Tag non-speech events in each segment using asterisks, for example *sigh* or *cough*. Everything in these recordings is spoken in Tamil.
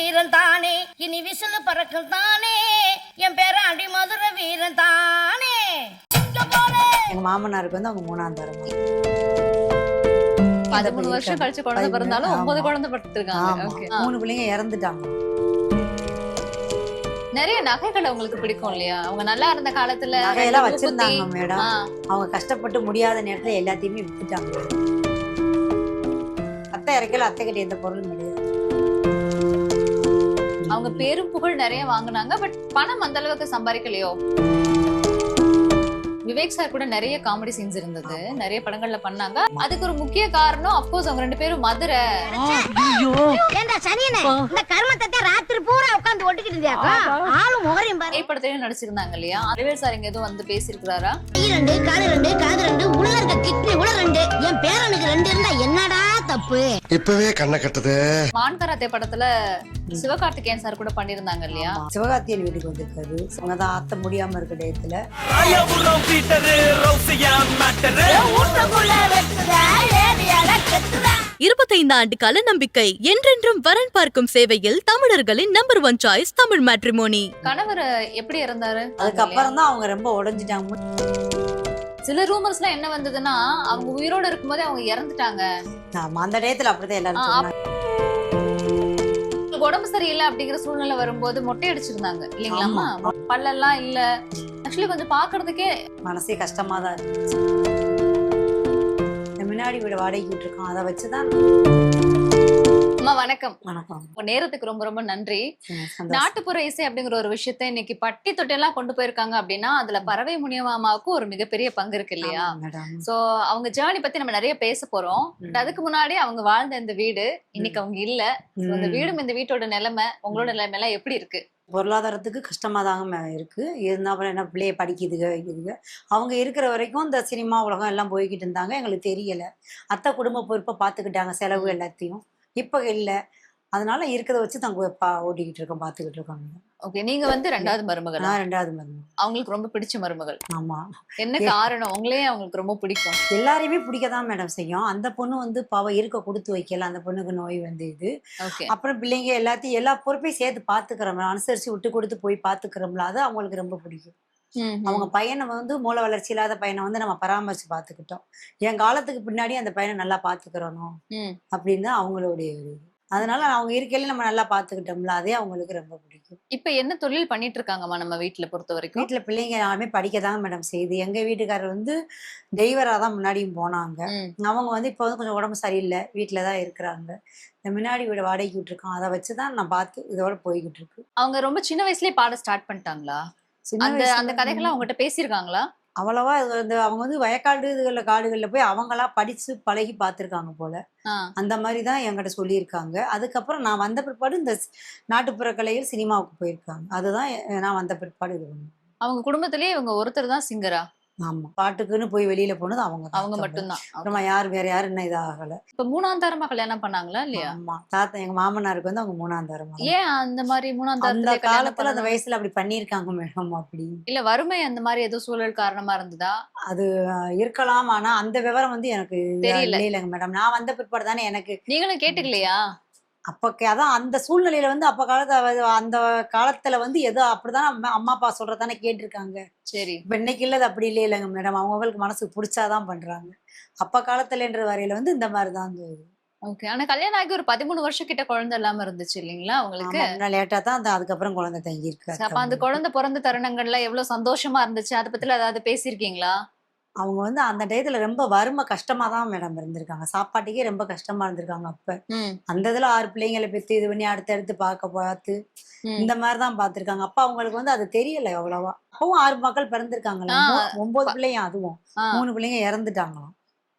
வீரன் தானே இனி விசில் பறக்கும் தானே? என் பேராண்டி மதுரை வீரன் தானே. எங்க மாமனாருக்கு வந்து அவங்க மூணாம் தரம். பதிமூணு வருஷம் கழிச்சு குழந்தை பிறந்தாலும் ஒன்பது. குழந்தை ஓகே. மூணு பிள்ளைங்க இறந்துட்டாங்க. நிறைய நகைகள் உங்களுக்கு பிடிக்கும் இல்லையா? அவங்க நல்லா இருந்த காலத்துல நகையெல்லாம் வச்சிருந்தாங்க மேடம். அவங்க கஷ்டப்பட்டு முடியாத நேரத்துல எல்லாத்தையுமே வித்துட்டாங்க. அத்தை இறக்கல அத்தை கிட்ட எந்த பொருளும் கிடையாது. அவங்க பேரும் புகழ் நிறைய வாங்குனாங்க பட் பணம் அந்த அளவுக்கு சம்பாதிக்கலையோ? விவேக் சார் கூட நிறைய காமெடி சீன்ஸ் இருந்தது. நிறைய படங்கள்ல பண்ணாங்க. அதுக்கு ஒரு முக்கிய காரணம் அப்கோர்ஸ் அவங்க ரெண்டு பேரும் மதுரை. ஏண்டா சனியனே இந்த கர்மத்தை ராத்திரி பூரா உட்கார்ந்து ஒட்டிக்கிட்டு இருந்தியாக்கா? ஆளும் முகரையும் பாரு. படத்திலையும் நடிச்சிருந்தாங்க இல்லையா? விவேக் சார் இங்க எதுவும் வந்து பேசியிருக்கிறாரா? ரெண்டு காது ரெண்டு காது ரெண்டு உள்ள இருக்க கிட்னி உள்ள ரெண்டு. என் பேரனுக்கு ரெண்டு இருந்தா என்னடா தப்பு. இப்பவே கண்ணை கட்டுது. மான் கராத்தே படத்துல சிவகார்த்திகேயன் சார் கூட பண்ணிருந்தாங்க இல்லையா? ஆமா. சிவகார்த்தியன் வீட்டுக்கு வந்திருக்காரு. அவங்க தான் ஆத்த முடியாம இருக்க டயத்துல. இருபத்தைந்து ஆண்டு கால நம்பிக்கை என்றென்றும் வரன் பார்க்கும் சேவையில் தமிழர்களின் number one choice Tamil matrimony கணவர் எப்படி இருந்தாரு அதுக்கப்புறம் தான் அவங்க ரொம்ப உடைஞ்சிட்டாங்க. சில ரூமர்ஸ் எல்லாம் என்ன வந்ததுன்னா அவங்க உயிரோட இருக்கும்போதே அவங்க இறந்துட்டாங்க. ஆமா அந்த டயத்துல அப்படிதான் எல்லாரும் சொன்னாங்க. உடம்பு சரியில்லை அப்படிங்கிற சூழ்நிலை வரும்போது மொட்டை அடிச்சிருந்தாங்க. இல்லைங்களாமா பல்லெல்லாம் இல்ல. ஆக்சுவலி கொஞ்சம் பாக்குறதுக்கே மனசே கஷ்டமா தான் இந்த முன்னாடி வீடு வாடகைக்கு விட்டுருக்கோம் அதை வச்சுதான் அம்மா வணக்கம். வணக்கம். நேரத்துக்கு ரொம்ப ரொம்ப நன்றி. நாட்டுப்புற இசை அப்படிங்கிற ஒரு விஷயத்த இன்னைக்கு பட்டி தொட்டியெல்லாம் கொண்டு போயிருக்காங்க அப்படின்னா அதுல பறவை முனியமாமாவுக்கும் ஒரு மிகப்பெரிய பங்கு இருக்கு இல்லையா? சோ அவங்க ஜேர்னி பத்தி நம்ம நிறைய பேச போறோம். அதுக்கு முன்னாடி அவங்க வாழ்ந்த இந்த வீடு இன்னைக்கு அவங்க இல்ல. ம். வீடும் இந்த வீட்டோட நிலைமை உங்களோட நிலைமை எல்லாம் எப்படி இருக்கு? பொருளாதாரத்துக்கு கஷ்டமா தாங்க இருக்கு. இருந்தாலும் என்ன பிள்ளைய படிக்குதுக வைக்குதுங்க அவங்க இருக்கிற வரைக்கும் இந்த சினிமா உலகம் எல்லாம் போய்கிட்டு இருந்தாங்க. எங்களுக்கு தெரியல. அத்தை குடும்ப பொறுப்பை பார்த்துக்கிட்டாங்க செலவு எல்லாத்தையும். இப்போ இல்லை. அதனால இருக்கிறத வச்சு தாங்க ஓட்டிக்கிட்டு இருக்கோம் பார்த்துக்கிட்டு இருக்கோம். ஓகே நீங்க வந்து ரெண்டாவது மருமகள்? நான் ரெண்டாவது மருமகள். அவங்களுக்கு ரொம்ப பிடிச்ச மருமகள். ஆமா. என்ன காரணம்? உங்களையே அவங்களுக்கு ரொம்ப பிடிக்கும். எல்லாரையுமே பிடிக்க தான் மேடம் செய்யும். அந்த பொண்ணு வந்து பாவம் இருக்க கொடுத்து வைக்கல. அந்த பொண்ணுக்கு நோய் வந்து இது. அப்புறம் பிள்ளைங்க எல்லாத்தையும் எல்லா பொறுப்பையும் சேர்த்து பார்த்துக்கிறோம் அனுசரிச்சு விட்டு கொடுத்து போய் பார்த்துக்கிறோம்ல அது அவங்களுக்கு ரொம்ப பிடிக்கும். அவங்க பையனை வந்து மூல வளர்ச்சி இல்லாத பையனை வந்து நம்ம பராமரிச்சு பார்த்துக்கிட்டோம். என் காலத்துக்கு பின்னாடி அந்த பையனை நல்லா பார்த்துக்கிறணும் ம். அப்படின்னு தான் அவங்களுடைய ஒரு அதனால அவங்க இருக்கையில நம்ம நல்லா பார்த்துக்கிட்டோம்ல அதே அவங்களுக்கு ரொம்ப பிடிக்கும். இப்ப என்ன தொழில் பண்ணிட்டு இருக்காங்கம்மா நம்ம வீட்ல பொறுத்த வரைக்கும்? வீட்டுல பிள்ளைங்க யாருமே படிக்க தான் மேடம் செய்யுது எங்க வீட்டுக்காரர் வந்து தெய்வரா தான் முன்னாடியும் போனாங்க. அவங்க வந்து இப்போ வந்து கொஞ்சம் உடம்பு சரியில்லை வீட்டில் தான் இருக்கிறாங்க. இந்த முன்னாடி வீடு வாடகைக்கு விட்டுருக்கோம் அதை வச்சு தான் நான் பார்த்து இதோட போய்கிட்டு இருக்கு. அவங்க ரொம்ப சின்ன வயசுலயே பாட ஸ்டார்ட் பண்ணிட்டாங்களா? அந்த அந்த கதைகள்லாம் அவங்ககிட்ட பேசியிருக்காங்களா? அவ்வளவா வந்து அவங்க வந்து வயக்காடு இதுகளில் காடுகளில் போய் அவங்களா படிச்சு பழகி பார்த்துருக்காங்க போல. அந்த மாதிரி தான் என்கிட்ட சொல்லியிருக்காங்க. அதுக்கப்புறம் நான் வந்த பிற்பாடு இந்த நாட்டுப்புற கலையில் சினிமாவுக்கு போயிருக்காங்க. அதுதான் நான் வந்த பிற்பாடு இது அவங்க குடும்பத்திலேயே இவங்க ஒருத்தர் தான் சிங்கரா ஆமா. பாட்டுக்குன்னு போய் வெளியில போனது அவங்க அவங்க. மட்டும்தான். அப்புறமா யார் வேற யாரும் இன்னும் இதாகல இப்ப மூணாம் தரமா கல்யாணம் பண்ணாங்களா இல்லையா? ஆமா. தாத்தா எங்க மாமனாருக்கு வந்து அவங்க மூணாம் தரம். ஏன் அந்த மாதிரி மூணாம் தரத்துல காலத்துல அந்த? வயசுல அப்படி பண்ணியிருக்காங்க மேடம் அப்படி. இல்ல வறுமை அந்த மாதிரி ஏதோ சூழல் காரணமா இருந்ததா? அது இருக்கலாம். ஆனா அந்த விவரம் வந்து எனக்கு தெரியல. இல்லைங்க மேடம். நான் வந்த பிற்பாடு தானே எனக்கு நீங்களும் கேட்டுக்கலையா? அப்ப அதான் அந்த சூழ்நிலையில வந்து அப்ப காலத்து அந்த காலத்துல வந்து ஏதோ அப்படிதான் அம்மா- அப்பா சொல்றதானே கேட்டிருக்காங்க. சரி. இப்ப இன்னைக்கு இல்லது அப்படி இல்லை இல்லைங்க மேடம் அவங்களுக்கு மனசுக்கு பிடிச்சாதான் பண்றாங்க. அப்ப காலத்துலன்ற வரையில வந்து இந்த மாதிரிதான் இருந்தது ஓகே ஆனா கல்யாணம் ஆகி ஒரு பதிமூணு வருஷம் கிட்ட குழந்தை இல்லாம இருந்துச்சு இல்லைங்களா அவங்களுக்கு லேட்டா தான் அந்த அதுக்கப்புறம் குழந்தை தங்கி இருக்கு அப்ப அந்த குழந்தை பிறந்த தருணங்கள்ல எவ்வளவு சந்தோஷமா இருந்துச்சு? அதை பத்தில ஏதாவது பேசியிருக்கீங்களா? அவங்க வந்து அந்த டயத்துல ரொம்ப வறுமை கஷ்டமா தான் மேடம் இருந்திருக்காங்க. சாப்பாட்டுக்கே ரொம்ப கஷ்டமா இருந்திருக்காங்க அப்ப. அந்த இதுல ஆறு பிள்ளைங்களை பெத்து இது பண்ணி அடுத்தடுத்து பார்க்க பார்த்து. இந்த மாதிரி தான் பார்த்திருக்காங்க. அப்ப அவங்களுக்கு வந்து அது தெரியல அவ்வளவா. அப்பவும் ஆறு மக்கள் பிறந்திருக்காங்களா ஒன்பது- பிள்ளைங்க அதுவும். மூணு பிள்ளைங்க இறந்துட்டாங்களாம்.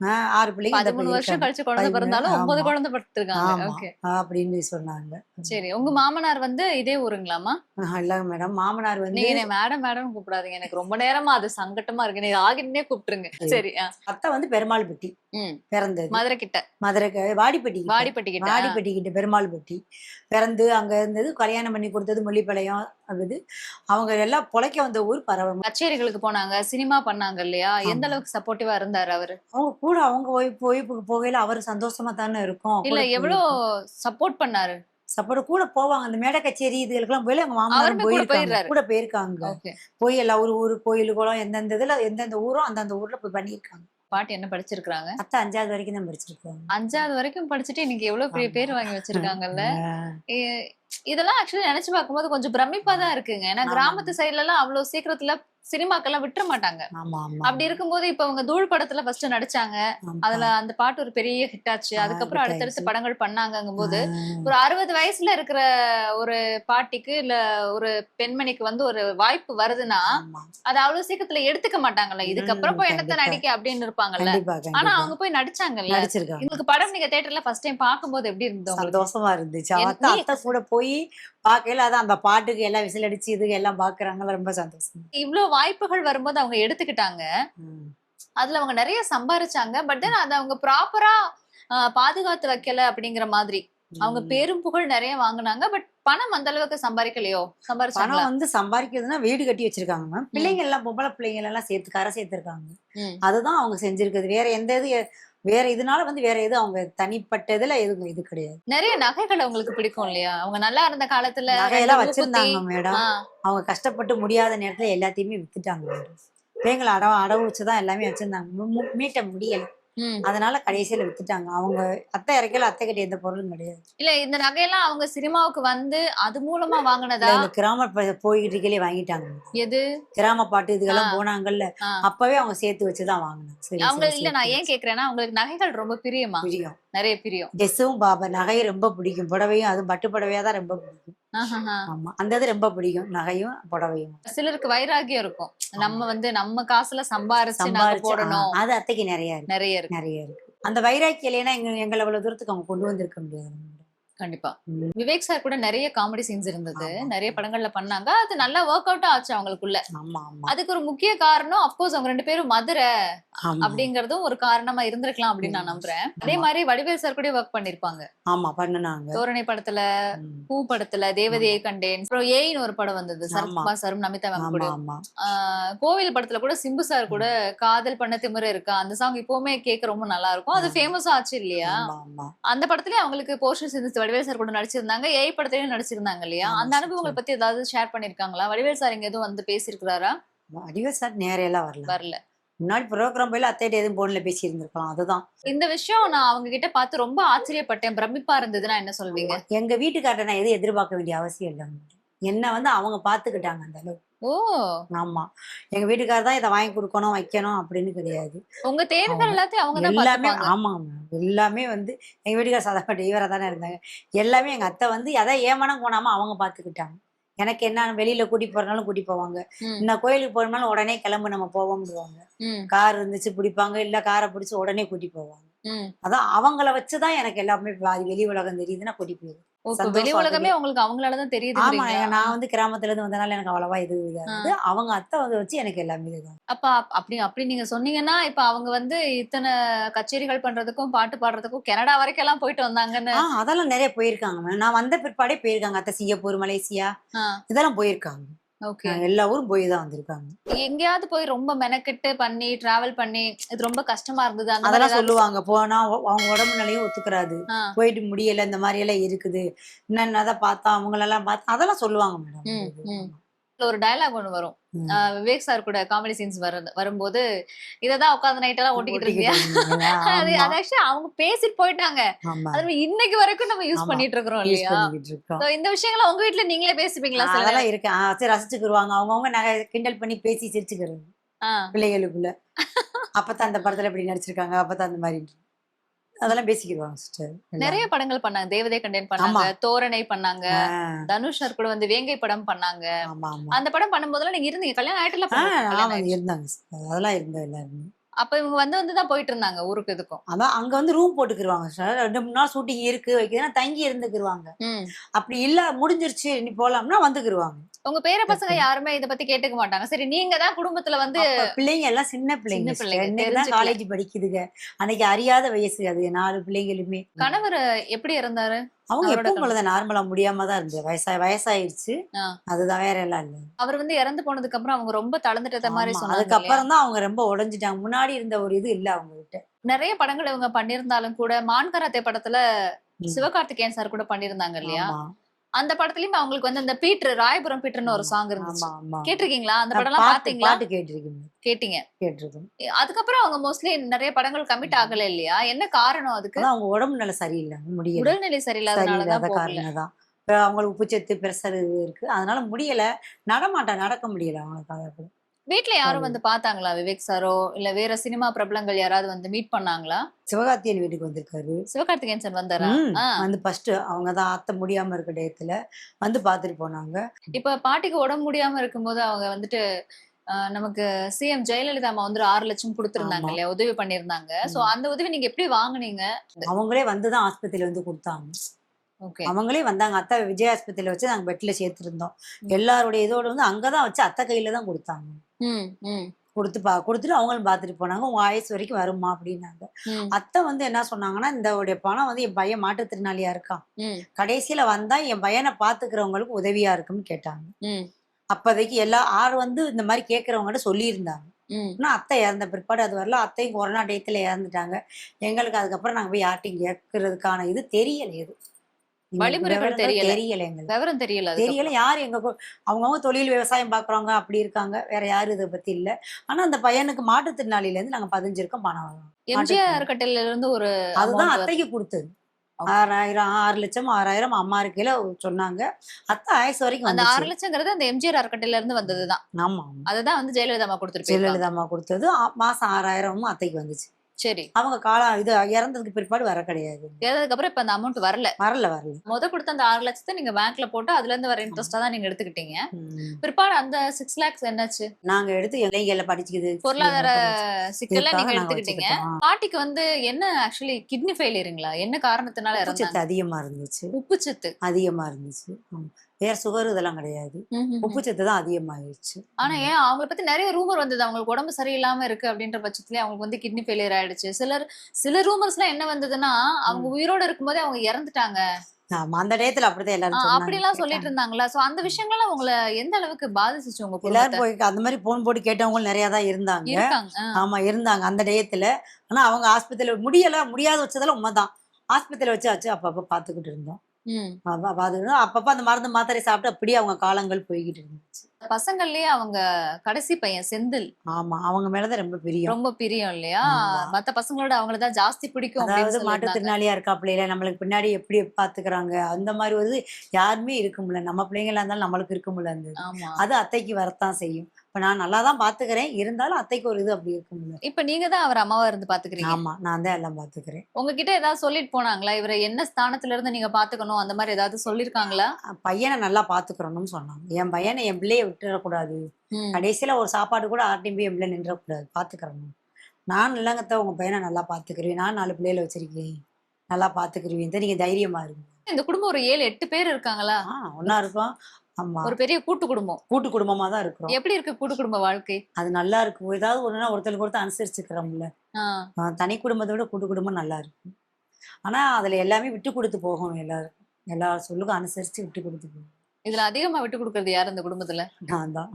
ஆறு பிள்ளைங்க பதிமூணு வருஷம். கழிச்சு குழந்தை பிறந்தாலும் ஒன்பது. குழந்தை ஆ, அப்படின்னு சொன்னாங்க. சரி உங்க மாமனார் வந்து இதே ஊருங்களாமா இல்ல மேடம். மாமனார் வந்து நீங்க மேடம் மேடம் கூப்பிடாதீங்க. எனக்கு ரொம்ப நேரமா அது சங்கட்டமா இருக்கு. நீங்க ஆகிட்டே கூப்பிட்டுருங்க. சரி. அத்தை வந்து பெருமாள்பட்டி ம். பிறந்தது. மதுரை கிட்ட மதுரை வாடிப்பட்டி கிட்ட. வாடிப்பட்டி கிட்ட. வாடிப்பட்டி கிட்ட பெருமாள்பட்டி பிறந்து அங்க இருந்தது கல்யாணம் பண்ணி கொடுத்தது முள்ளிப்பாளையம் அது அவங்க எல்லாம் பொழைக்க வந்த ஊர் பரவ கச்சேரிகளுக்கு போனாங்க சினிமா பண்ணாங்க இல்லையா? எந்த. அளவுக்கு சப்போர்ட்டிவா இருந்தாரு அவரு? அவங்க கூட அவங்க ஒய்ஃப் ஒய்ஃபுக்கு போகையில அவர் சந்தோஷமா தானே இருக்கும். இல்ல எவ்வளவு சப்போர்ட் பண்ணாரு? சப்போர்ட் கூட போவாங்க அந்த மேடை கச்சேரி இதுகளுக்கெல்லாம் போய் அவங்க அவருமே மாமனாரும் கூட போயிருக்காங்க. கூட போயிருக்காங்க. போய் எல்லா ஊர் ஊர் கோயில் குளம் எந்தெந்த இதுல எந்தெந்த ஊரும் அந்தந்த ஊர்ல போய் பண்ணியிருக்காங்க. பாட்டி என்ன படிச்சிருக்காங்க அத்தை அஞ்சாவது வரைக்கும் தான் படிச்சிருக்காங்க அஞ்சாவது வரைக்கும் படிச்சுட்டு இன்னைக்கு எவ்வளவு பெரிய. பேர் வாங்கி வச்சிருக்காங்கல்ல? இதெல்லாம் ஆக்சுவலி நினைச்சு பார்க்கும்போது கொஞ்சம் பிரமிப்பா தான் இருக்குங்க. ஏன்னா. கிராமத்து சைடுல எல்லாம் அவ்வளவு சீக்கிரத்துல சினிமாக்கெல்லாம் விட்டுற மாட்டாங்க. அப்படி இருக்கும்போது இப்ப அவங்க தூள் படத்துல ஃபர்ஸ்ட் நடிச்சாங்க. அதுல அந்த பாட்டு ஒரு பெரிய ஹிட் ஆச்சு. அதுக்கப்புறம் அடுத்தடுத்து. படங்கள் பண்ணாங்கங்கும் போது ஒரு அறுபது வயசுல இருக்கிற ஒரு பாட்டிக்கு இல்ல ஒரு பெண்மணிக்கு வந்து ஒரு வாய்ப்பு வருதுன்னா. அது அவ்வளவு சீக்கிரத்துல எடுத்துக்க மாட்டாங்கல்ல. இதுக்கப்புறம் போய் என்னத்த. நடிக்க அப்படின்னு இருப்பாங்கல்ல. ஆனா அவங்க போய் நடிச்சாங்கல்ல. உங்களுக்கு படம் நீங்க தியேட்டர்ல ஃபர்ஸ்ட் டைம் பாக்கும்போது எப்படி உங்களுக்கு சந்தோஷமா இருந்துச்சு. கூட போய் பார்க்கையில அதான் அந்த பாட்டுக்கு எல்லாம் விசில் அடிச்சு இதுக்கு எல்லாம் பாக்குறாங்கல்ல ரொம்ப சந்தோஷம். இவ்வளவு வாய்ப்புகள் வரும்போது அவங்க எடுத்துக்கிட்டாங்க. அதுல அவங்க நிறைய சம்பாரிச்சாங்க. பட் தென் அதை அவங்க ப்ராப்பரா பாதுகாத்து வைக்கல அப்படிங்கிற மாதிரி. அவங்க. பேரும் புகழ் நிறைய வாங்குனாங்க. பட் பணம் அந்த அளவுக்கு சம்பாதிக்கலையோ சம்பாரிச்சாங்களா? பணம் வந்து சம்பாதிக்கிறதுனா வீடு கட்டி வச்சிருக்காங்க மேம் பிள்ளைங்க எல்லாம் பொம்பளை பிள்ளைங்க எல்லாம் சேர்த்து கரை சேர்த்திருக்காங்க. அதுதான் அவங்க செஞ்சிருக்குது. வேற எந்த இது வேற இதனால வந்து வேற எதுவும் அவங்க தனிப்பட்ட இதுல எதுவும் இது கிடையாது. நிறைய நகைகள் அவங்களுக்கு பிடிக்கும் இல்லையா? அவங்க நல்லா இருந்த காலத்துல நகையெல்லாம் வச்சிருந்தாங்க மேடம் அவங்க கஷ்டப்பட்டு முடியாத நேரத்துல எல்லாத்தையுமே வித்துட்டாங்க மேடம் பிள்ளைங்களை அடவு அடவு வச்சுதான் எல்லாமே வச்சிருந்தாங்க. மீட்ட முடியல. அதனால கடைசியில வித்துட்டாங்க. அவங்க அத்தை இறக்கல அத்தை கிட்ட எந்த பொருளும் கிடையாது. இல்ல இந்த நகையெல்லாம் அவங்க சினிமாவுக்கு வந்து அது மூலமா வாங்குனதா? இந்த கிராம போய்கிட்டு இருக்கலே வாங்கிட்டாங்க. எது? கிராம பாட்டு இதுக்கெல்லாம். போனாங்கல்ல. அப்பவே அவங்க சேர்த்து வச்சுதான் வாங்கினாங்க சரி, அவங்க இல்ல நான் ஏன் கேக்குறேன்னா அவங்களுக்கு நகைகள் ரொம்ப பிரியமா. பிடிக்கும் நிறைய பிரியம். ட்ரெஸ்ஸும் பாபா நகையும் ரொம்ப பிடிக்கும். புடவையும் அதுவும் பட்டு புடவையா தான் ரொம்ப பிடிக்கும். ஆமா. அந்த இது ரொம்ப பிடிக்கும். நகையும் புடவையும். சிலருக்கு வைராகியம் இருக்கும். நம்ம வந்து நம்ம காசுல சம்பாரிச்சு போடணும். அது அத்தைக்கு நிறைய இருக்கு. நிறைய இருக்கு. நிறைய இருக்கு. அந்த வைராக்கியம் இல்லைன்னா எங்க எங்களை அவ்வளவு தூரத்துக்கு அவங்க கொண்டு வந்திருக்க முடியாது. கண்டிப்பா. விவேக் சார் கூட நிறைய காமெடி சீன்ஸ் இருந்தது. நிறைய படங்கள்ல பண்ணாங்க. அது நல்லா ஒர்க் அவுட் ஆச்சு அவங்களுக்குள்ள. அதுக்கு ஒரு முக்கிய காரணம் அப்கோர்ஸ் அவங்க ரெண்டு பேரும் மதுரை அப்படிங்கறதும் ஒரு காரணமா இருந்திருக்கலாம் அப்படின்னு நான் நம்புறேன். அதே. மாதிரி வடிவேல் சார் கூட ஒர்க் பண்ணிருப்பாங்க. ஆமா பண்ணுனாங்க. தோரணை படத்துல. பூ படத்துல தேவதையை கண்டேன். அப்புறம் ஏயின்னு ஒரு படம் வந்தது. சரத்குமார் சாரும் நமிதா மேம் கூட கோவில் படத்துல கூட சிம்பு சார் கூட காதல் பண்ண திமிரு இருக்கா? அந்த சாங் இப்பவுமே கேட்க ரொம்ப நல்லா இருக்கும். அது. ஃபேமஸ் ஆச்சு இல்லையா? அந்த படத்துலயே அவங்களுக்கு போர்ஷன்ஸ் இருந்துச்சு வடிவேல் சார் கூட நடிச்சிருந்தாங்க. ஏய் படத்துலயும் நடிச்சிருந்தாங்க இல்லையா? ஆமா, அந்த அனுபவங்களை. பத்தி ஏதாவது ஷேர் பண்ணிருக்காங்களா? வடிவேல் சார் இங்க எதுவும் வந்து பேசியிருக்கிறாரா? அடிவே சார் நேரையெல்லாம் வரல. வரல. முன்னாடி ப்ரோக்ராம் போயில அத்தைட்ட எதுவும் போன்ல பேசி இருந்திருக்கலாம் அதுதான். இந்த விஷயம் நான் அவங்க கிட்ட பார்த்து ரொம்ப ஆச்சரியப்பட்டேன். பிரமிப்பா இருந்ததுன்னா என்ன சொல்வீங்க? எங்க வீட்டுக்கார்ட்ட நான் எதுவும் எதிர்பார்க்க வேண்டிய அவசியம் இல்லை என்ன வந்து அவங்க பாத்துக்கிட்டாங்க அந்த அளவுக்கு. ஓ! ஆமா. எங்க வீட்டுக்காரர் தான் இதை வாங்கி கொடுக்கணும் வைக்கணும் அப்படின்னு கிடையாது. உங்க தேவைகள் எல்லாத்தையும் அவங்க தான் எல்லாமே பாத்துப்பாங்க ஆமாங்க. எல்லாமே வந்து எங்க வீட்டுக்கார சாதாரண டிரைவரா தானே இருந்தாங்க. எல்லாமே எங்க அத்தை வந்து எதை ஏமனம் போனாம அவங்க பாத்துக்கிட்டாங்க. எனக்கு என்ன வெளியில கூட்டி போறனாலும் கூட்டி போவாங்க. இந்த கோயிலுக்கு போறனாலும் உடனே கிளம்பு நம்ம போவோம்னுவாங்க கார் இருந்துச்சு பிடிப்பாங்க. இல்ல காரை பிடிச்சு உடனே கூட்டி போவாங்க. அதான் அவங்கள வச்சுதான் எனக்கு எல்லாமே வெளி உலகம் தெரியுதுன்னா கூட்டி போயிடும் வெளி உலகமே உங்களுக்கு அவங்களாலதான் ஆமா தெரியுது ஏங்க, நான் வந்து கிராமத்துல இருந்து வந்தனால எனக்கு அவ்வளவா இது இதாகுது அவங்க அத்தை வந்து வச்சு எனக்கு எல்லாமே இதுதான் அப்ப அப்- அப்படி அப்படி நீங்க சொன்னீங்கன்னா இப்ப அவங்க வந்து இத்தனை கச்சேரிகள் பண்றதுக்கும் பாட்டு பாடுறதுக்கும் கனடா வரைக்கும் எல்லாம் போயிட்டு வந்தாங்கன்னு. அதெல்லாம் நிறைய போயிருக்காங்க மேம். நான் வந்த பிற்பாடே போயிருக்காங்க. அத்தை சிங்கப்பூர் மலேசியா இதெல்லாம் போயிருக்காங்க. எல்லா ஊரும் போய் தான் வந்திருக்காங்க. எங்கேயாவது போய் ரொம்ப மெனக்கெட்டு பண்ணி டிராவல் பண்ணி இது ரொம்ப கஷ்டமா இருந்தது. அதெல்லாம் சொல்லுவாங்க. போனா அவங்க உடம்பு நிலையும் ஒத்துக்கிறாது. போயிட்டு முடியல இந்த மாதிரி எல்லாம் இருக்குது. என்னென்னதான் பார்த்தா அவங்களெல்லாம் பார்த்தா அதெல்லாம் சொல்லுவாங்க மேடம் ஒரு டயலாக் ஒண்ணு வரும். விவேக் சார் கூட காமெடி சீன்ஸ் வர வரும்போது இததான் உட்காந்து நைட் எல்லாம் ஓட்டிக்கிட்டு இருந்தியா? *laughs* அது அது ஆக்சுவலி அவங்க பேசிட்டு போயிட்டாங்க. அது இன்னைக்கு வரைக்கும் நம்ம யூஸ். பண்ணிட்டு இருக்கிறோம் இல்லையா? இந்த விஷயங்களை உங்க வீட்ல நீங்களே பேசிப்பீங்களா சில அதெல்லாம் இருக்கு. சரி ரசிச்சுக்கிருவாங்க. அவங்கவுங்க நகை கிண்டல் பண்ணி பேசி சிரிச்சுக்கிறது. பிள்ளைகளுக்குள்ள. அப்பதான் அந்த படத்துல இப்படி நடிச்சிருக்காங்க. அப்பதான் அந்த மாதிரி. அதெல்லாம் பேசிக்கிடுவாங்க சிஸ்டர் நிறைய படங்கள் பண்ணாங்க. தேவதே கண்டேன் பண்ணாங்க. தோரணை பண்ணாங்க. தனுஷ் சார் கூட வந்து வேங்கை படம் பண்ணாங்க. அந்த படம் பண்ணும்போதெல்லாம் நீங்க இருந்தீங்க. கல்யாணம் ஆயிட்டுல இருந்தாங்க. அதெல்லாம் இருந்தோம் எல்லாருமே. அப்ப இவங்க வந்து வந்து தான் போயிட்டு இருந்தாங்க ஊருக்கு இதுக்கும். அதான் அங்க வந்து ரூம் போட்டுக்கிருவாங்க சார் ரெண்டு மூணு நாள் ஷூட்டிங் இருக்கு வைக்குதுன்னா தங்கி இருந்துக்கிருவாங்க. அப்படி இல்ல முடிஞ்சிருச்சு நீ போலாம்னா வந்துக்கிருவாங்க. உங்க பேர பசங்க யாருமே இத பத்தி கேட்டுக்க மாட்டாங்க. சரி நீங்க தான் குடும்பத்துல வந்து பிள்ளைங்க எல்லாம் சின்ன பிள்ளைங்க பிள்ளைங்க. காலேஜ் படிக்குதுங்க. அன்னைக்கு அறியாத வயசு அது நாலு பிள்ளைங்களுமே. கணவர் எப்படி இருந்தாரு அவங்க எப்பவும் போலதான் நார்மலா முடியாம தான் இருந்தது. வயசா வயசாயிருச்சு. அதுதான் வேற எல்லாம் இல்ல. அவர் வந்து இறந்து போனதுக்கு அப்புறம் அவங்க ரொம்ப தளர்ந்துட்ட மாதிரி சொன்னாங்க? அதுக்கப்புறம் தான் அவங்க ரொம்ப உடைஞ்சிட்டாங்க. முன்னாடி இருந்த ஒரு இது இல்ல அவங்க கிட்ட நிறைய படங்கள் இவங்க பண்ணியிருந்தாலும் கூட மான் கராத்தே படத்துல. சிவகார்த்திகேயன் சார் கூட பண்ணிருந்தாங்க இல்லையா? அந்த படத்துலயும் அவங்களுக்கு வந்து அந்த பீட்ரு ராயபுரம் பீட்டர்னு ஒரு சாங் இருந்துச்சு. கேட்டிருக்கீங்களா? அந்த படம் எல்லாம் பாத்தீங்களா? பாட்டு கேட்டிருக்கேன். கேட்டீங்க. கேட்டிருக்கேன். அதுக்கப்புறம் அவங்க மோஸ்ட்லி நிறைய படங்கள் கமிட் ஆகல இல்லையா? என்ன காரணம் அதுக்கு? அவங்க உடம்பு நல்ல சரியில்லை முடியல. உடல்நிலை சரியில்லாத காரணம் தான் அவங்களுக்கு உப்புச்சத்து பிரஷர் இருக்கு. அதனால முடியல. நடமாட்டா நடக்க முடியல அவங்களுக்கு வீட்ல யாரும். வந்து பாத்தாங்களா? விவேக் சாரோ? இல்ல வேற சினிமா பிரபலங்கள் யாராவது வந்து மீட் பண்ணாங்களா? சிவகார்த்தியன் வீட்டுக்கு வந்திருக்காரு. சிவகார்த்திகேயன் சார் வந்தாரா. வந்து ஃபர்ஸ்ட் அவங்க தான் ஆத்த முடியாம இருக்க டயத்துல வந்து பாத்துட்டு போனாங்க. இப்ப பாட்டிக்கு உடம்பு முடியாம இருக்கும்போது அவங்க வந்துட்டு நமக்கு சிஎம் ஜெயலலிதா அம்மா வந்து ஆறு லட்சம் கொடுத்திருந்தாங்க. இல்லையா? உதவி பண்ணிருந்தாங்க சோ. அந்த உதவி நீங்க எப்படி வாங்குனீங்க? அவங்களே வந்துதான் ஆஸ்பத்திரியில வந்து கொடுத்தாங்க. அவங்களே வந்தாங்க. அத்தை விஜய் ஆஸ்பத்திரியில வச்சு நாங்க பெட்ல சேர்த்திருந்தோம். எல்லாருடைய இதோட வந்து அங்கதான் வச்சு அத்தை கையில தான் கொடுத்தாங்க. கொடுத்து பா கொடுத்துட்டு அவங்களும் பார்த்துட்டு போனாங்க. உங்க ஆயுசு வரைக்கும் வருமா அப்படின்னாங்க. அத்தை வந்து என்ன சொன்னாங்கன்னா இந்த உடைய பணம் வந்து என் பையன் மாற்றுத்திறனாளியா இருக்கான். கடைசியில வந்தா என் பையனை பாத்துக்கிறவங்களுக்கு உதவியா இருக்கும்னு கேட்டாங்க. அப்போதைக்கு எல்லா ஆறு வந்து இந்த மாதிரி கேட்கறவங்ககிட்ட சொல்லியிருந்தாங்க. ஆனா அத்தை இறந்த பிற்பாடு அது வரல. அத்தையும் கொரோனா டயத்துல இறந்துட்டாங்க. எங்களுக்கு அதுக்கப்புறம் நாங்க போய் யார்ட்டையும் கேட்கறதுக்கான இது தெரியல எங்களுக்கு வழிமுறைகள் தெரியல. விவரம் தெரியல தெரியல. யார் எங்க அவங்கவங்க தொழில் விவசாயம் பாக்குறவங்க அப்படி இருக்காங்க. வேற யாரும் இதை பத்தி இல்ல. ஆனா அந்த பையனுக்கு மாற்றுத்திறனாளில இருந்து நாங்க பதிஞ்சிருக்கோம் பணம். எம்ஜிஆர் கட்டையில இருந்து ஒரு அதுதான் அத்தைக்கு கொடுத்தது. ஆறாயிரம் ஆறு லட்சம் ஆறாயிரம் அம்மா இருக்கையில சொன்னாங்க. அத்தை ஆயுசு வரைக்கும் அந்த ஆறு வந்துச்சு. லட்சங்கிறது அந்த எம்ஜிஆர் அறக்கட்டையில இருந்து வந்ததுதான். ஆமா அதுதான் வந்து ஜெயலலிதா அம்மா கொடுத்துருப்பீங்க ஜெயலலிதா அம்மா கொடுத்தது. மாசம் ஆறாயிரமும் அத்தைக்கு வந்துச்சு. சரி. அவங்க காலம் இது இறந்ததுக்கு பிற்பாடு வர கிடையாது. ஏறதுக்கு அப்புறம் இப்ப அந்த அமௌண்ட் வரல. வரல வரல. முத கொடுத்த அந்த ஆறு லட்சத்தை நீங்க பேங்க்ல போட்டு அதுல இருந்து வர இன்ட்ரெஸ்டா தான் நீங்க எடுத்துக்கிட்டீங்க. பிற்பாடு அந்த சிக்ஸ் லேக்ஸ் என்னாச்சு? நாங்க எடுத்து இளைஞர்ல படிச்சுக்குது. பொருளாதார சிக்கல்ல நீங்க எடுத்துக்கிட்டீங்க. பாட்டிக்கு வந்து என்ன ஆக்சுவலி கிட்னி ஃபெயிலியருங்களா என்ன காரணத்தினால சத்து அதிகமா இருந்துச்சு. உப்புச்சத்து அதிகமா இருந்துச்சு. வேற சுகர் இதெல்லாம் கிடையாது. உப்பு சத்து தான் அதிகமாயிருச்சு. ஆனா ஏன் அவங்கள பத்தி நிறைய ரூமர் வந்தது. அவங்களுக்கு உடம்பு சரியில்லாம இருக்கு அப்படின்ற பட்சத்துலயே அவங்களுக்கு வந்து கிட்னி ஃபெயிலியர் ஆயிடுச்சு. சிலர் சில ரூமர்ஸ் எல்லாம் என்ன வந்ததுன்னா அவங்க உயிரோட இருக்கும்போதே அவங்க இறந்துட்டாங்க. ஆமா அந்த டயத்துல அப்படிதான் எல்லாரும் அப்படி எல்லாம் சொல்லிட்டு. இருந்தாங்களா சோ அந்த விஷயங்கள்லாம் உங்களை எந்த அளவுக்கு பாதிச்சுச்சு உங்க எல்லாரும் போய் அந்த மாதிரி போன் போட்டு கேட்டவங்க நிறைய தான் இருந்தாங்க. ஆமா இருந்தாங்க அந்த டயத்துல. ஆனா அவங்க ஆஸ்பத்திரியில முடியல முடியாத வச்சதெல்லாம் உண்மைதான். ஆஸ்பத்திரியில வச்சு அப்பப்ப பாத்துக்கிட்டு இருந்தோம். ம். அப்பப்ப அந்த மருந்து மாத்திரை சாப்பிட்டு அப்படியே அவங்க காலங்கள் போய்கிட்டு இருந்துச்சு பசங்கள்லயே அவங்க கடைசி பையன் செந்தில். ஆமா அவங்க மேலதான் ரொம்ப பிரியம். ரொம்ப பிரியம் இல்லையா. மத்த பசங்களோட அவங்களதான் ஜாஸ்தி பிடிக்கும் அதாவது. மாற்றுத்திறனாளியா இருக்கா பிள்ளைல நம்மளுக்கு பின்னாடி எப்படி பாத்துக்கிறாங்க? அந்த மாதிரி ஒரு யாருமே இருக்க முடியல. நம்ம பிள்ளைங்களா இருந்தாலும் நம்மளுக்கு இருக்க முடியல அது அத்தைக்கு வரத்தான் செய்யும். இப்ப நான் நல்லா தான் பாத்துக்கிறேன். இருந்தாலும் அத்தைக்கு ஒரு இது அப்படி இருக்க முடியல இப்ப நீங்க தான் அவர் அம்மாவா இருந்து பாத்துக்கிறீங்க? ஆமா நான் தான் எல்லாம் பாத்துக்கிறேன். உங்ககிட்ட ஏதாவது சொல்லிட்டு போனாங்களா? இவரை என்ன ஸ்தானத்துல இருந்து நீங்க பாத்துக்கணும்? அந்த மாதிரி ஏதாவது சொல்லிருக்காங்களா? பையனை நல்லா பாத்துக்கிறோம்னு சொன்னாங்க. என் பையனை என் பிள்ளைய விட்டுறக்கூடாது. கடைசியில ஒரு சாப்பாடு கூட பிள்ளை நின்றக்கூடாது. பாத்துக்கிறோம் நான் இல்லைங்கத்த உங்க பையனை நல்லா பாத்துக்கிறேன். நான் நாலு பிள்ளைகளை வச்சிருக்கேன். நல்லா பாத்துக்கிருவீங்க நீங்க தைரியமா இருங்க. இந்த குடும்பம் ஒரு ஏழு எட்டு பேர் இருக்காங்களா? ஒன்னா இருக்கோம். ஆமா. ஒரு பெரிய கூட்டு குடும்பம். கூட்டு குடும்பமா தான் இருக்கிறோம். எப்படி இருக்கு கூட்டு குடும்ப வாழ்க்கை? அது நல்லா இருக்கும். ஏதாவது ஒண்ணுனா ஒருத்தருக்கு ஒருத்தர் அனுசரிச்சுக்கிறோம்ல. தனி குடும்பத்தை விட கூட்டு குடும்பம் நல்லா இருக்கும். ஆனா அதுல எல்லாமே விட்டு கொடுத்து போகணும் எல்லாரும். எல்லா சொல்லுக்கும் அனுசரிச்சு விட்டு கொடுத்து போகணும். இதுல அதிகமா விட்டு கொடுக்கறது யாரு இந்த குடும்பத்துல? நான் தான்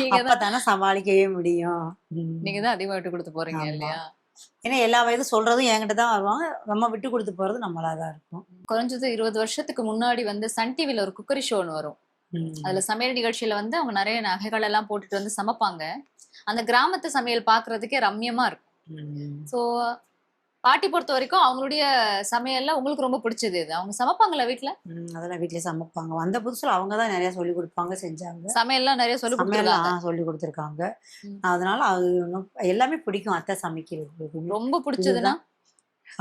நீங்க தான் அப்பதானே சமாளிக்கவே முடியும். நீங்க தான் அதிகமா விட்டு கொடுத்து போறீங்க. இல்லையா? ஏன்னா எல்லா வயதும் சொல்றதும் என்கிட்ட தான் வருவாங்க நம்ம விட்டு கொடுத்து போறது நம்மளா தான் இருக்கும் குறைஞ்சது இருபது வருஷத்துக்கு முன்னாடி வந்து சன் டிவில ஒரு குக்கரி ஷோ ஒன்று வரும். அதுல சமையல் நிகழ்ச்சியில வந்து அவங்க நிறைய நகைகள் எல்லாம் போட்டுட்டு வந்து சமைப்பாங்க. அந்த கிராமத்து சமையல் பாக்குறதுக்கே ரம்யமா இருக்கும். சோ பாட்டி பொறுத்த வரைக்கும் அவங்களுடைய சமையல்ல உங்களுக்கு ரொம்ப பிடிச்சது இது அவங்க சமைப்பாங்களா வீட்ல? ம், அதெல்லாம் வீட்லயே சமைப்பாங்க. வந்த புதுசுல அவங்க தான் நிறைய சொல்லி கொடுப்பாங்க செஞ்சாங்க. சமையல்லாம் நிறைய சொல்லி சமையல்லாம் சொல்லி கொடுத்துருக்காங்க. அதனால அது எல்லாமே பிடிக்கும் அத்தை சமைக்கிறது. ரொம்ப பிடிச்சதுன்னா?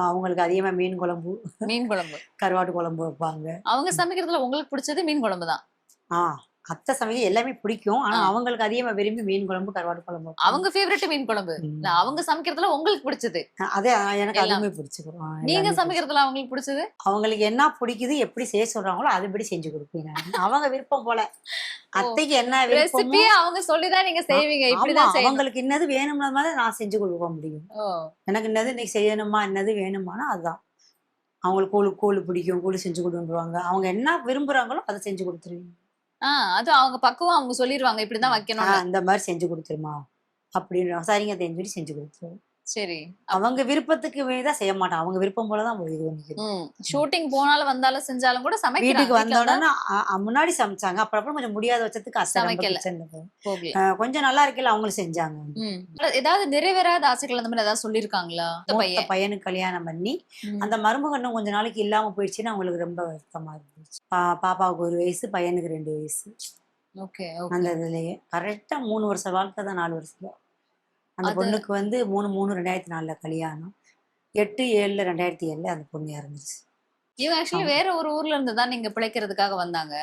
அவங்களுக்கு அதிகமா மீன் குழம்பு மீன் குழம்பு. கருவாட்டு குழம்பு வைப்பாங்க. அவங்க சமைக்கிறதுல உங்களுக்கு பிடிச்சது மீன் குழம்பு தான் ஆ. அத்தை சமைக்க எல்லாமே பிடிக்கும். ஆனா. அவங்களுக்கு அதிகமா விரும்பி மீன் குழம்பு கருவாட்டு குழம்பு. அவங்க ஃபேவரட் மீன் குழம்பு. அவங்க சமைக்கிறதுல உங்களுக்கு பிடிச்சது? அதே எனக்கு எல்லாம். பிடிச்சிக்கிறோம் நீங்க சமைக்கிறதுல அவங்களுக்கு பிடிச்சது? அவங்களுக்கு என்ன பிடிக்குது எப்படி செய்ய சொல்றாங்களோ அதுபடி செஞ்சு கொடுப்பேன் நான். அவங்க விருப்பம் போல. அத்தைக்கு என்ன விருப்பமோ ரெசிபியே அவங்க சொல்லிதான் நீங்க செய்வீங்க இப்படிதான் அவங்களுக்கு என்னது வேணும்னா மாதிரி நான் செஞ்சு கொடுக்க முடியும். எனக்கு என்னது இன்னைக்கு செய்யணுமா என்னது வேணுமானா அதுதான். அவங்களுக்கு கூழு கூழு பிடிக்கும் கூழு செஞ்சு கொடுத்துருவாங்க அவங்க என்ன விரும்புறாங்களோ அதை செஞ்சு கொடுத்துருவீங்க. ஆஹ் அது அவங்க பக்குவம் அவங்க சொல்லிருவாங்க இப்படிதான் வைக்கணும் இந்த மாதிரி செஞ்சு கொடுத்துருமா. அப்படின்னு சரிங்க தெரிஞ்சு செஞ்சு கொடுத்துருவோம். சரி. அவங்க விருப்பத்துக்கு தான் செய்ய மாட்டான் அவங்க விருப்பம் போலதான் இது பண்ணிக்கிறது. ம். ஷூட்டிங் போனாலும் வந்தாலும் செஞ்சாலும் கூட சமைக்கிறாங்க. வீட்டுக்கு வந்த உடனே முன்னாடி சமைச்சாங்க. அப்புறம் அப்புறம் கொஞ்சம் முடியாத சமைக்கல. போகல. அஹ் கொஞ்சம் நல்லா இருக்கல அவங்களும் செஞ்சாங்க. ஏதாவது நிறைவேறாத ஆசைகள் அந்த மாதிரி ஏதாவது பையன்? பையனுக்கு கல்யாணம் பண்ணி. அந்த மருமகனும் கொஞ்ச நாளைக்கு இல்லாம போயிடுச்சுன்னு அவங்களுக்கு ரொம்ப வருத்தமா இருந்துச்சு. பாப்பாவுக்கு ஒரு வயசு பையனுக்கு ரெண்டு வயசு. ஓகே அந்த இதுலயே. கரெக்டா மூணு வருஷம் வாழ்க்கை தான் நாலு வருஷம். அந்த பொண்ணுக்கு வந்து மூணு மூணு ரெண்டாயிரத்தி நாலுல கல்யாணம். எட்டு ஏழுல ரெண்டாயிரத்தி ஏழுல அந்த பொண்ணு இறந்துச்சு இவங்க ஆக்சுவலி. வேற ஒரு ஊர்ல இருந்து தான் நீங்க பிழைக்கிறதுக்காக வந்தாங்க.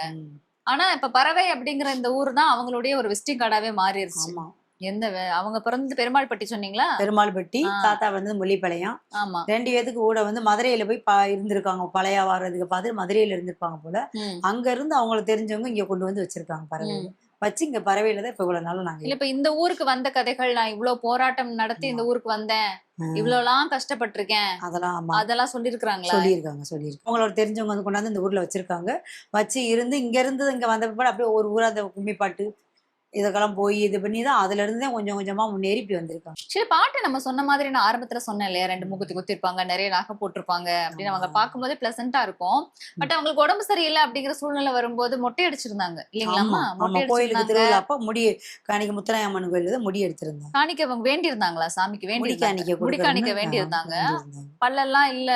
ஆனா இப்ப பறவை அப்படிங்கிற இந்த ஊர் தான் அவங்களுடைய ஒரு விசிட்டிங் கார்டாவே மாறிடுச்சு ஆமா. எந்த அவங்க பிறந்தது பெருமாள்பட்டி சொன்னீங்களா? பெருமாள்பட்டி ஆ. தாத்தா வந்து முள்ளிப்பாளையம். ஆமா. ரெண்டு பேத்துக்கு கூட வந்து மதுரையில போய் ப இருந்திருக்காங்க. பழைய வாரதுக்கு பார்த்து மதுரையில இருந்திருப்பாங்க போல. அங்க இருந்து அவங்களுக்கு தெரிஞ்சவங்க இங்க கொண்டு வந்து வச்சிருக்காங்க பறவையில வச்சு இங்க பறவையில தான் இப்ப இவ்வளவு நாளும் நாங்க இல்ல இப்ப இந்த ஊருக்கு வந்த கதைகள் நான் இவ்வளவு போராட்டம் நடத்தி இந்த ஊருக்கு வந்தேன். இவ்வளவுலாம் கஷ்டப்பட்டிருக்கேன். அதெல்லாம் அதெல்லாம் சொல்லிருக்காங்களா சொல்லியிருக்காங்க சொல்லியிருக்காங்க. அவங்களோட தெரிஞ்சவங்க வந்து கொண்டாந்து இந்த ஊர்ல வச்சிருக்காங்க. வச்சு இருந்து இங்க இருந்து இங்க வந்த பிற்பாடு அப்படியே ஒரு ஊரா அந்த கும்மி பாட்டு இதுக்கெல்லாம் போய் இது பண்ணி தான் அதுல இருந்து கொஞ்சம் கொஞ்சமா முன்னேறி வந்திருக்காங்க. சரி பாட்டு நம்ம சொன்ன மாதிரி நான் ஆரம்பத்துல சொன்னேன் இல்லையா? ரெண்டு மூக்குத்தி குத்திருப்பாங்க நிறைய நகை போட்டிருப்பாங்க அப்படின்னு அவங்க. பார்க்கும்போதே பிளசண்டா இருக்கும். பட் அவங்களுக்கு உடம்பு சரியில்லை அப்படிங்கிற சூழ்நிலை வரும்போது மொட்டை அடிச்சிருந்தாங்க. இல்லைங்களாமா கோயிலுக்கு திருவிழா அப்ப முடி காணிக்க முத்தராயம்மன் தான் முடி எடுத்திருந்தாங்க காணிக்க அவங்க வேண்டியிருந்தாங்களா? சாமிக்கு முடி வேண்டி காணிக்க முடி காணிக்க ஆ, வேண்டியிருந்தாங்க. பல்லெல்லாம் இல்ல.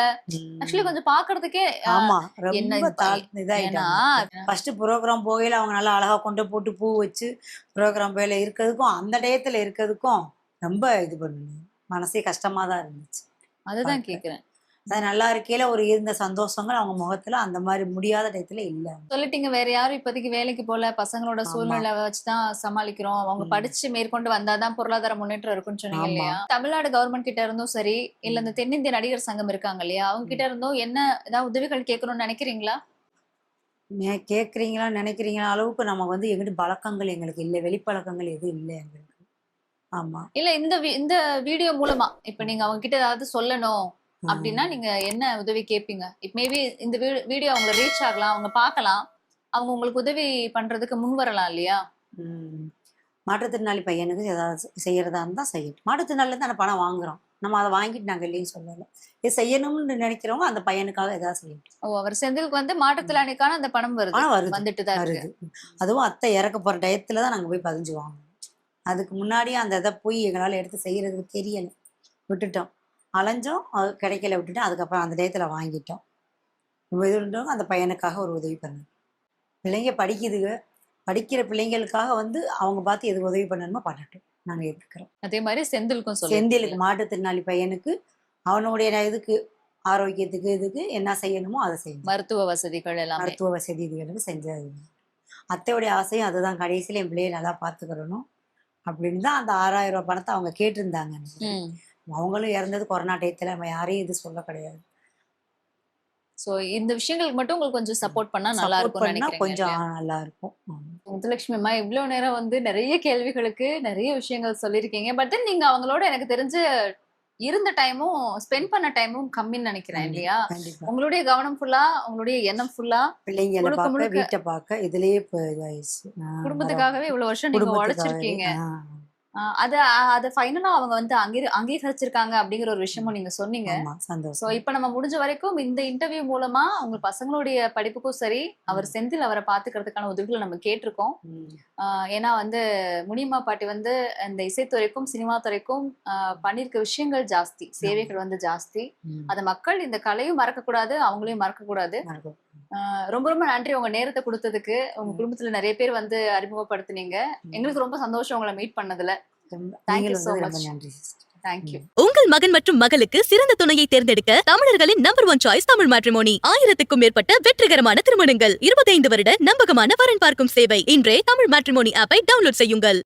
ஆக்சுவலி கொஞ்சம் பாக்குறதுக்கே ஆமா என்ன ரொம்ப இது தாழ் ஏன்னா இதாயிட்டாங்க ஃபர்ஸ்ட் ப்ரோக்ராம் போகையில அவங்க நல்லா அழகா கொண்டு போட்டு பூ வச்சு ப்ரோக்ராம் போயில இருக்கிறதுக்கும் அந்த டயத்துல இருக்கிறதுக்கும் ரொம்ப இது பண்ணணும் மனசே கஷ்டமா தான் இருந்துச்சு. அதுதான். கேக்குறேன். அது நல்லா இருக்கையில ஒரு இருந்த சந்தோஷங்கள் அவங்க முகத்துல அந்த மாதிரி முடியாத டயத்துல இல்ல. சொல்லிட்டீங்க வேற யாரும் இப்போதைக்கு வேலைக்கு போல பசங்களோட. சூழ்நிலை வச்சுதான் சமாளிக்கிறோம். அவங்க. படிச்சு மேற்கொண்டு வந்தாதான் பொருளாதார முன்னேற்றம் இருக்கும்னு சொன்னீங்க. இல்லையா? தமிழ்நாடு கவர்மெண்ட் கிட்ட இருந்தும் சரி இல்ல இந்த தென்னிந்திய நடிகர் சங்கம் இருக்காங்க இல்லையா? அவங்க கிட்ட இருந்தும் என்ன ஏதாவது உதவிகள் கேட்கணும்னு நினைக்கிறீங்களா? நீ கேக்குறீங்களா நினைக்கிறீங்களா அளவுக்கு நமக்கு வந்து எங்கிட்ட பழக்கங்கள் எங்களுக்கு இல்லை வெளிப்பழக்கங்கள் எதுவும் இல்லை எங்களுக்கு. ஆமா. இல்ல இந்த இந்த வீடியோ மூலமா இப்ப நீங்க அவங்க கிட்ட ஏதாவது சொல்லணும். அப்படின்னா நீங்க என்ன உதவி கேட்பீங்க இப்ப மேபி இந்த வீடியோ அவங்க ரீச் ஆகலாம் அவங்க பார்க்கலாம் அவங்க உங்களுக்கு உதவி பண்றதுக்கு முன் வரலாம் இல்லையா. மாற்றுத்திறனாளி பையனுக்கு ஏதாவது செய்யறதா இருந்தா செய்யட்டும். மாற்றுத்திறனாளில தான் பணம் வாங்குறோம். நம்ம அதை வாங்கிட்டு நாங்க இல்லைன்னு சொல்லலை இது செய்யணும்னு நினைக்கிறவங்க அந்த பையனுக்காக ஏதாவது செய்யட்டும் ஓ அவர் செந்திலுக்கு வந்து மாற்றுத்திறனாளிக்கான அந்த பணம் வருது. பணம் வருது. வந்துட்டு தான் வருது. அதுவும் அத்தை இறக்க போற டயத்துல தான் நாங்க போய் பதிஞ்சு வாங்கணும் அதுக்கு முன்னாடியே அந்த இதை போய் எங்களால எடுத்து செய்யறதுக்கு தெரியல. விட்டுட்டோம். அலைஞ்சோம். அது கிடைக்கல விட்டுட்டோம். அதுக்கப்புறம் அந்த டயத்துல வாங்கிட்டோம். இது பண்றவங்க அந்த பையனுக்காக ஒரு உதவி பண்ணணும். பிள்ளைங்க படிக்குதுங்க படிக்கிற பிள்ளைங்களுக்காக வந்து அவங்க பார்த்து எது உதவி பண்ணணுமோ பண்ணட்டும். நாங்க ஏற்றுக்கிறோம் அதே மாதிரி செந்திலுக்கும் செந்திலுக்கு மாற்றுத்திறனாளி பையனுக்கு அவனுடைய இதுக்கு ஆரோக்கியத்துக்கு இதுக்கு என்ன செய்யணுமோ அதை செய்யணும். மருத்துவ வசதிகள் எல்லாமே. மருத்துவ வசதி இதுகளுக்கு செஞ்சது அத்தையுடைய ஆசையும் அதுதான். கடைசியில என் பிள்ளைய நல்லா பார்த்துக்கிறணும் அப்படின்னு தான் அந்த ஆறாயிரம் ரூபாய் பணத்தை அவங்க கேட்டிருந்தாங்க அவங்களும் இறந்தது கொரோனா டயத்துல. நம்ம யாரையும் இது சொல்ல கிடையாது. சோ இந்த விஷயங்களுக்கு மட்டும் உங்களுக்கு கொஞ்சம் சப்போர்ட் பண்ணா நல்லா பண்ணா நினைக்கிறேன் கொஞ்சம் நல்லா இருக்கும். ஆமா. முத்துலட்சுமி அம்மா இவ்வளவு நேரம் வந்து நிறைய கேள்விகளுக்கு நிறைய விஷயங்கள் சொல்லியிருக்கீங்க. பட் தென் நீங்க அவங்களோட எனக்கு தெரிஞ்சு இருந்த டைமும் ஸ்பெண்ட் பண்ண டைமும் கம்மின்னு நினைக்கிறேன் இல்லையா? உங்களுடைய கவனம் ஃபுல்லா உங்களுடைய எண்ணம் ஃபுல்லா பிள்ளைங்களை முழுக்க. வீட்டை பார்க்க இதுலயே குடும்பத்துக்காகவே இவ்வளவு வருஷம் நீங்க உழைச்சிருக்கீங்க. அது அது ஃபைனலா அவங்க வந்து அங்கீ அங்கீகரிச்சிருக்காங்க அப்படிங்கிற ஒரு விஷயமும் நீங்க சொன்னீங்க. சோ இப்ப நம்ம முடிஞ்ச வரைக்கும் இந்த இன்டர்வியூ மூலமா உங்க பசங்களுடைய படிப்புக்கும் சரி அவர் செந்தில் அவரை பாத்துக்கிறதுக்கான உதவிகளை நம்ம கேட்டிருக்கோம். ஏன்னா வந்து முனியம்மா பாட்டி வந்து இந்த இசைத்துறைக்கும் சினிமா துறைக்கும் பண்ணிருக்க விஷயங்கள் ஜாஸ்தி சேவைகள் வந்து ஜாஸ்தி. அத மக்கள் இந்த கலையும் மறக்க கூடாது அவங்களையும் மறக்க கூடாது ரொம்ப ரொம்ப நன்றி உங்க நேரத்தை கொடுத்ததுக்கு. உங்க குடும்பத்துல நிறைய பேர் வந்து அறிமுகப்படுத்துனீங்க. எங்களுக்கு ரொம்ப சந்தோஷம் உங்களை மீட் பண்ணதுல. தேங்க்யூ உங்கள் மகன் மற்றும் மகளுக்கு சிறந்த துணையை தேர்ந்தெடுக்க தமிழர்களின் number one choice Tamil matrimony ஆயிரத்துக்கும் மேற்பட்ட வெற்றிகரமான திருமணங்கள். இருபத்தைந்து வருட நம்பகமான வரன் பார்க்கும் சேவை. இன்றே தமிழ் மேட்ரிமோனி ஆப்பை டவுன்லோட் செய்யுங்கள்.